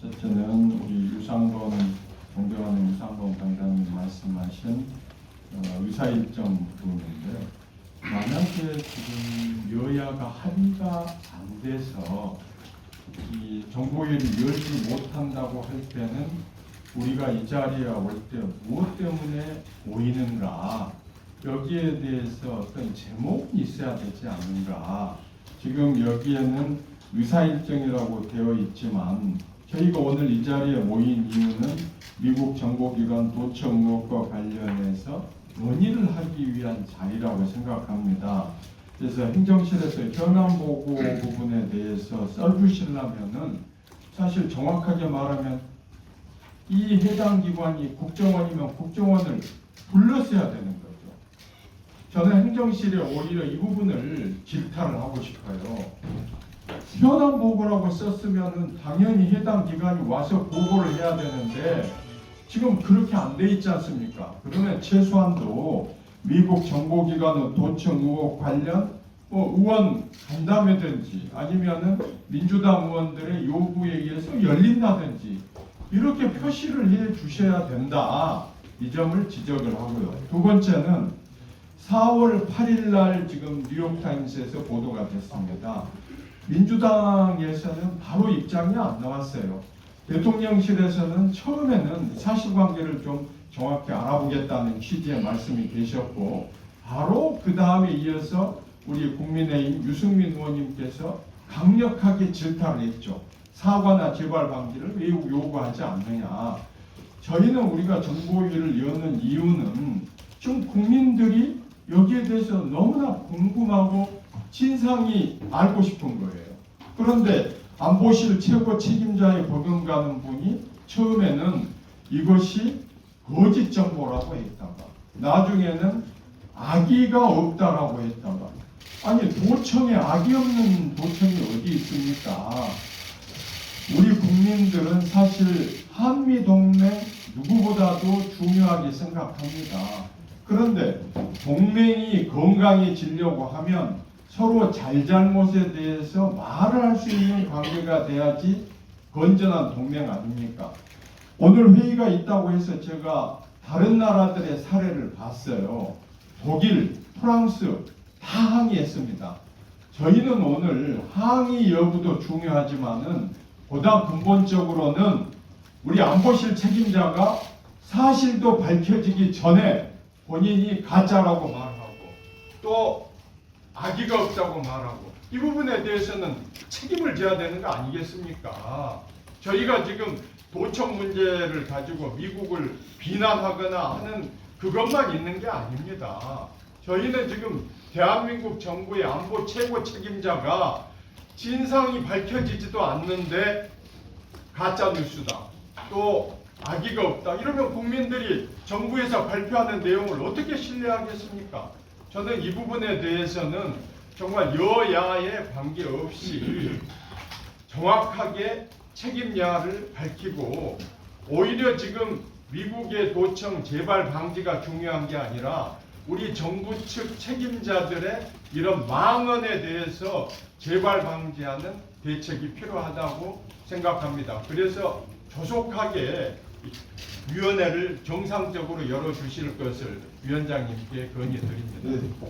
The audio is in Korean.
첫째는 우리 유상범 존경하는 유상범 당장님 말씀하신 어, 의사 일정 부분인데요. 만약에 지금 여야가 합의가 안 돼서 이 정보회의를 열지 못한다고 할 때는 우리가 이 자리에 올 때 무엇 때문에 모이는가 여기에 대해서 어떤 제목이 있어야 되지 않는가 지금 여기에는 의사 일정이라고 되어 있지만 저희가 오늘 이 자리에 모인 이유는 미국 정보기관 도청 의혹과 관련해서 논의를 하기 위한 자리라고 생각합니다. 그래서 행정실에서 현안 보고 부분에 대해서 써주시려면은 사실 정확하게 말하면 이 해당 기관이 국정원이면 국정원을 불렀어야 되는 거죠. 저는 행정실에 오히려 이 부분을 질타를 하고 싶어요. 현안 보고라고 썼으면은 당연히 해당 기관이 와서 보고를 해야 되는데 지금 그렇게 안 돼 있지 않습니까? 그러면 최소한도 미국 정보기관의 도청 의혹 관련 뭐 의원 간담회든지 아니면은 민주당 의원들의 요구에 의해서 열린다든지 이렇게 표시를 해 주셔야 된다. 이 점을 지적을 하고요. 두 번째는 4월 8일 날 지금 뉴욕타임스에서 보도가 됐습니다. 민주당에서는 바로 입장이 안 나왔어요. 대통령실에서는 처음에는 사실관계를 좀 정확히 알아보겠다는 취지의 말씀이 계셨고 바로 그 다음에 이어서 우리 국민의힘 유승민 의원님께서 강력하게 질타를 했죠. 사과나 재발 방지를 왜 요구하지 않느냐. 저희는 우리가 정보위를 여는 이유는 좀 국민들이 여기에 대해서 너무나 궁금하고 진상이 알고 싶은 거예요. 그런데 안보실 최고 책임자에 버금가는 분이 처음에는 이것이 거짓 정보라고 했다가 나중에는 악의가 없다라고 했다가 아니 도청에 악의 없는 도청이 어디 있습니까? 우리 국민들은 사실 한미 동맹 누구보다도 중요하게 생각합니다. 그런데 동맹이 건강해지려고 하면 서로 잘잘못에 대해서 말을 할 수 있는 관계가 돼야지 건전한 동맹 아닙니까? 오늘 회의가 있다고 해서 제가 다른 나라들의 사례를 봤어요. 독일, 프랑스 다 항의했습니다. 저희는 오늘 항의 여부도 중요하지만은 보다 근본적으로는 우리 안보실 책임자가 사실도 밝혀지기 전에 본인이 가짜라고 말하고 또 악의가 없다고 말하고 이 부분에 대해서는 책임을 져야 되는 거 아니겠습니까? 저희가 지금 도청 문제를 가지고 미국을 비난하거나 하는 그것만 있는 게 아닙니다. 저희는 지금 대한민국 정부의 안보 최고 책임자가 진상이 밝혀지지도 않는데 가짜 뉴스다. 또 악의가 없다. 이러면 국민들이 정부에서 발표하는 내용을 어떻게 신뢰하겠습니까? 저는 이 부분에 대해서는 정말 여야에 관계없이 정확하게 책임야를 밝히고 오히려 지금 미국의 도청 재발 방지가 중요한 게 아니라 우리 정부 측 책임자들의 이런 망언에 대해서 재발 방지하는 대책이 필요하다고 생각합니다. 그래서 조속하게 위원회를 정상적으로 열어 주실 것을 위원장님께 건의드립니다. 네.